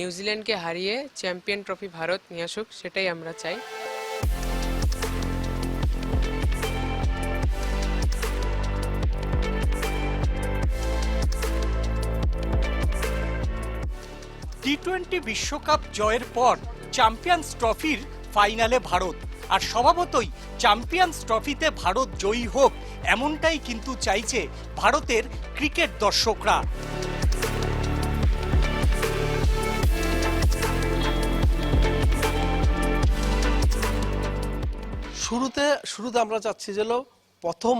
নিউজিল্যান্ডকে হারিয়ে champion trophy Bharat নিয়ে আসুক, সেটাই আমরা চাই। টি টোয়েন্টি বিশ্বকাপ জয়ের পর চ্যাম্পিয়ন্স ট্রফির ফাইনালে ভারত। আর স্বভাবতই চ্যাম্পিয়ন্স ট্রফিতে ভারত জয়ী হোক, এমনটাই কিন্তু চাইছে ভারতের ক্রিকেট দর্শকরা। শুরুতে শুরুতে আমরা চাচ্ছি যে প্রথম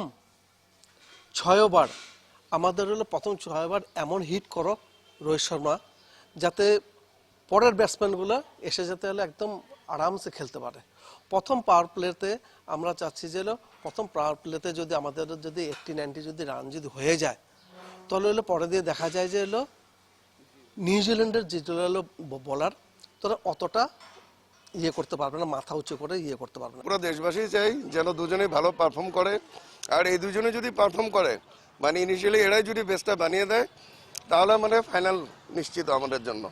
ছয় ওভার আমাদের হলো প্রথম ছয় ওভার এমন হিট করো রোহিত শর্মা, যাতে পরের ব্যাটসম্যানগুলো এসে যেতে হলে একদম আরামসে খেলতে পারে। প্রথম পাওয়ার প্লেতে আমরা চাচ্ছি যে প্রথম পাওয়ার প্লেতে যদি আমাদের যদি এইটটি নাইনটি যদি রান যদি হয়ে যায়, তাহলে হলো পরে দিয়ে দেখা যায় যে হলো নিউজিল্যান্ডের যেগুলো হলো বলার তারা অতটা ইয়ে করতে পারবে না মাথা উঁচু করে ইয়ে করতে পারবে না। পুরো দেশবাসী চাই যেন দুজনেই ভালো পারফর্ম করে। আর এই দুজনে যদি পারফর্ম করে মানে ইনিশিয়ালি এরাই যদি বেস্টটা বানিয়ে দেয় তাহলে মানে ফাইনাল নিশ্চিত আমাদের জন্য।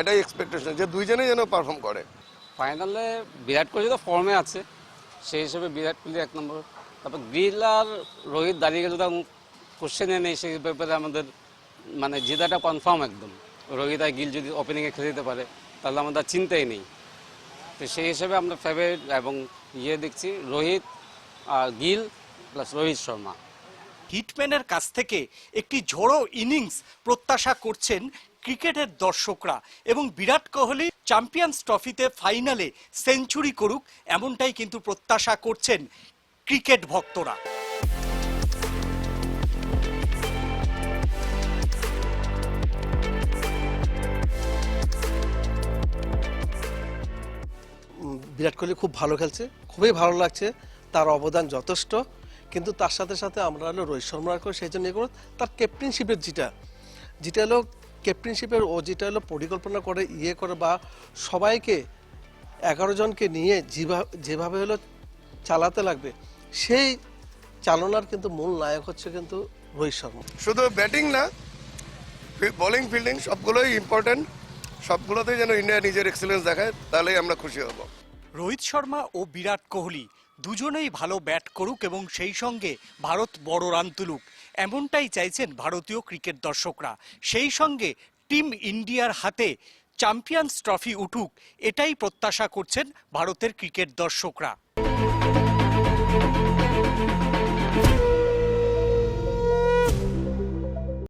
এটাই এক্সপেকটেশন যে দুইজনেই যেন পারফর্ম করে। ফাইনালে বিরাট কোহলি তো ফর্মে আছে সেই হিসেবে বিরাট কোহলি এক নম্বর। তারপর গিল আর রোহিত দাঁড়িয়ে গেলে তো কোশ্চেনে নেই সেই ব্যাপারে আমাদের মানে জেতাটা কনফার্ম একদম। রোহিত আর গিল যদি ওপেনিংয়ে খেলে দিতে পারে তাহলে আমাদের চিন্তাই নেই। তো সেই হিসেবে আমরা ফেভারিট এবং ইয়ে দেখছি, রোহিত গিল প্লাস রোহিত শর্মা। হিটম্যানের কাছ থেকে একটি ঝোড়ো ইনিংস প্রত্যাশা করছেন ক্রিকেটের দর্শকরা এবং বিরাট কোহলি চ্যাম্পিয়ন্স ট্রফিতে ফাইনালে সেঞ্চুরি করুক, এমনটাই কিন্তু প্রত্যাশা করছেন ক্রিকেট ভক্তরা। বিরাট কোহলি খুব ভালো খেলছে, খুবই ভালো লাগছে, তার অবদান যথেষ্ট, কিন্তু তার সাথে সাথে আমরা হলো রোহিত শর্মাকে সেই জন্য করব, তার ক্যাপ্টেনশিপের যেটা যেটা হলো ক্যাপ্টেনশিপের ও যেটা হলো পরিকল্পনা করে ইয়ে করে বা সবাইকে এগারো জনকে নিয়ে যেভাবে যেভাবে হলো চালাতে লাগবে, সেই চালনার কিন্তু মূল নায়ক হচ্ছে কিন্তু রোহিত শর্মা। শুধু ব্যাটিং না বোলিং ফিল্ডিং সবগুলোই ইম্পর্টেন্ট সবগুলোতেই যেন ইন্ডিয়া নিজের এক্সেলেন্স দেখায়, তাহলেই আমরা খুশি হব। রোহিত শর্মা ও বিরাট কোহলি দুজনেই ভালো ব্যাট করুক এবং সেই সঙ্গে ভারত বড় রান তুলুক। এমনটাই চাইছেন ভারতীয় ক্রিকেট দর্শকরা। সেই সঙ্গে টিম ইন্ডিয়ার হাতে চ্যাম্পিয়ন্স ট্রফি উঠুক, এটাই প্রত্যাশা করছেন ভারতের ক্রিকেট দর্শকরা।